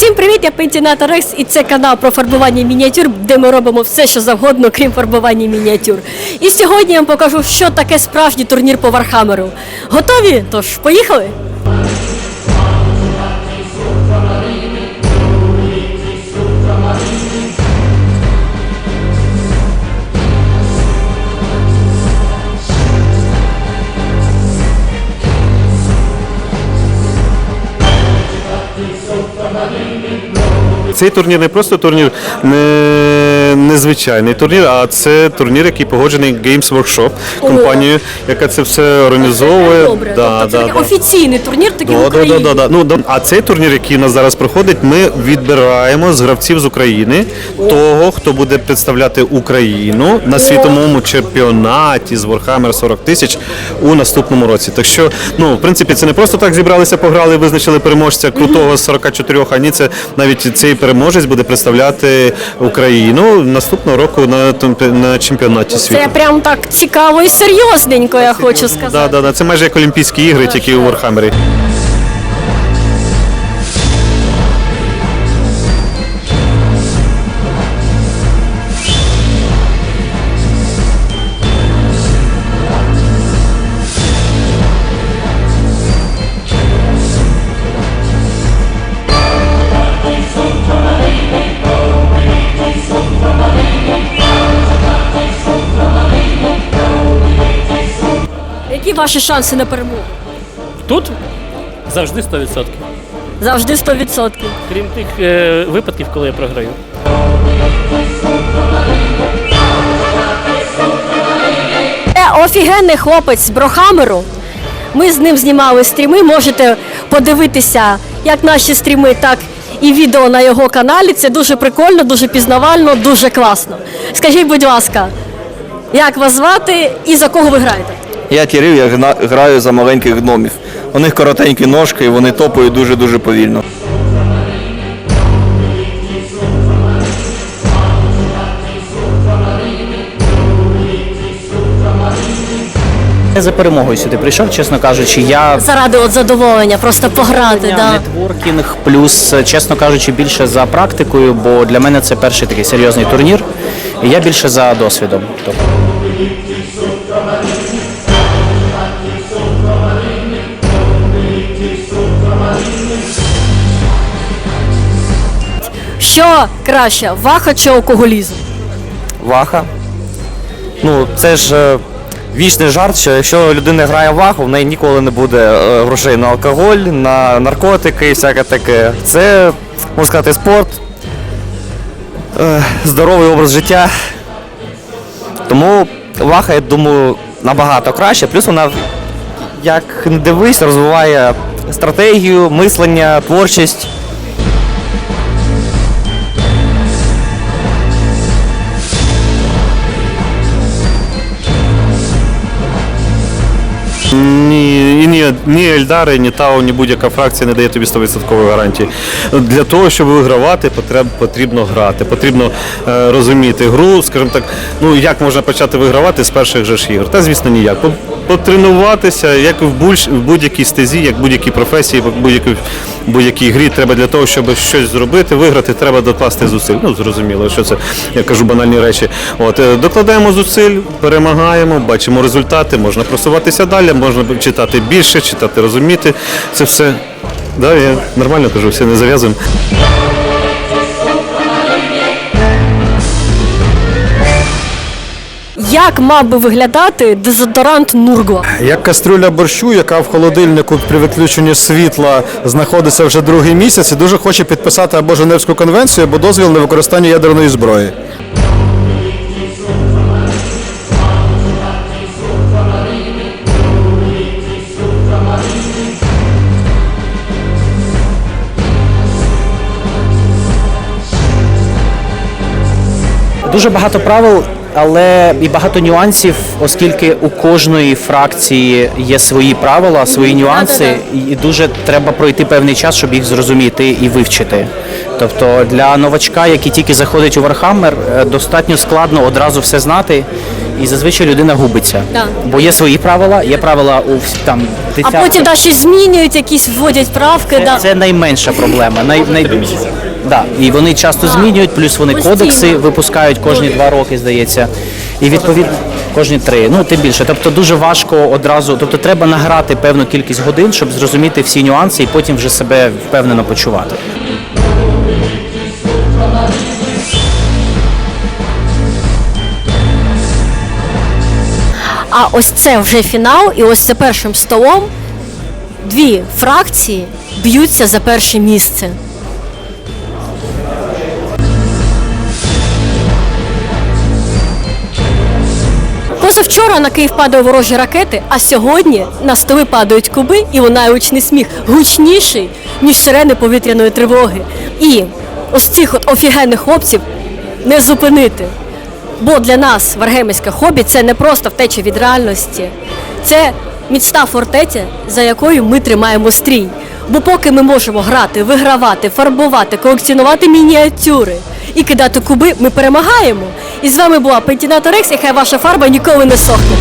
Всім привіт, я Пентіната Рекс, і це канал про фарбування мініатюр, де ми робимо все, що завгодно, крім фарбування мініатюр. І сьогодні я вам покажу, що таке справжній турнір по Вархамеру. Готові? Тож, поїхали! Цей турнір не просто турнір, не, незвичайний турнір, а це турнір, який погоджений Games Workshop, компанією, яка це все організовує. Добре, Да, тобто це да, такий да. офіційний турнір, такий Да, да, Україні. да, да, да. Ну, да. А цей турнір, який у нас зараз проходить, ми відбираємо з гравців з України того, хто буде представляти Україну на світовому чемпіонаті з Warhammer 40 тисяч у наступному році. Так що, ну, в принципі, це не просто так зібралися, пограли, визначили переможця крутого з 44, а ні, це навіть цей переможець буде представляти Україну наступного року на, на чемпіонаті світу. Це прям так цікаво і серйозненько, я хочу сказати. Да, да, да. Це майже як Олімпійські ігри, тільки у Вархаммері. Ваші шанси на перемогу? Тут завжди 100%. Завжди 100%. Крім тих е, випадків, коли я програю. Це офігенний хлопець з Брохамеру. Ми з ним знімали стріми. Можете подивитися як наші стріми, так і відео на його каналі. Це дуже прикольно, дуже пізнавально, дуже класно. Скажіть, будь ласка, як вас звати і за кого ви граєте? Я Кирил, я гна- граю за маленьких гномів. У них коротенькі ножки і вони топають дуже-дуже повільно. Я за перемогою сюди прийшов, чесно кажучи. Я Заради от задоволення, просто пограти. Да. нетворкінг, плюс, чесно кажучи, більше за практикою, бо для мене це перший такий серйозний турнір. І я більше за досвідом. Що краще, ваха чи алкоголізм? Ваха. Ну, це ж е, вічний жарт, що якщо людина грає в ваху, в неї ніколи не буде е, грошей на алкоголь, на наркотики і всяке таке. Це, можна сказати, спорт, е, здоровий образ життя. Тому ваха, я думаю, набагато краще. Плюс вона, як не дивись, розвиває стратегію, мислення, творчість. Ні, Ельдари, ні Тау, ні будь-яка фракція не дає тобі 100% гарантії. Для того, щоб вигравати, потрібно грати, потрібно е, розуміти гру, скажімо так, ну як можна почати вигравати з перших же ж ігор? Та звісно ніяк. По- Потренуватися, як в будь-якій стезі, як в будь-якій професії, в будь-якій, будь-якій грі треба для того, щоб щось зробити, виграти, треба докласти зусиль. Ну, зрозуміло, що це, я кажу банальні речі. От, е, докладаємо зусиль, перемагаємо, бачимо результати, можна просуватися далі, можна читати більше, читати, розуміти. Це все. Да, я нормально кажу, все не зав'язуємо. Як мав би виглядати дезодорант Нургла? Як кастрюля борщу, яка в холодильнику при виключенні світла знаходиться вже другий місяць, і дуже хоче підписати або Женевську конвенцію, або дозвіл на використання ядерної зброї. дуже багато правил, але і багато нюансів, оскільки у кожної фракції є свої правила, свої нюанси, і дуже треба пройти певний час, щоб їх зрозуміти і вивчити. Тобто для новачка, який тільки заходить у Warhammer, е, достатньо складно одразу все знати і зазвичай людина губиться. Да. Бо є свої правила, є правила у там А потім да, щось змінюють, якісь вводять правки. Це, да. це найменша проблема. Най, най... Да. І вони часто змінюють, плюс вони кодекси випускають кожні два роки, здається. І відповідно кожні три. Ну тим більше. Тобто дуже важко одразу. Тобто треба награти певну кількість годин, щоб зрозуміти всі нюанси і потім вже себе впевнено почувати. А ось це вже фінал, і ось це першим столом дві фракції б'ються за перше місце. Позавчора на Київ падали ворожі ракети, а сьогодні на столи падають куби і лунає гучний сміх, гучніший, ніж сирени повітряної тривоги. І ось цих от офігенних хлопців не зупинити. Бо для нас варгеймське хобі це не просто втеча від реальності, це міцна фортеця, за якою ми тримаємо стрій. Бо поки ми можемо грати, вигравати, фарбувати, колекціонувати мініатюри і кидати куби, ми перемагаємо. І з вами була Пентіната Рекс, і хай ваша фарба ніколи не сохне.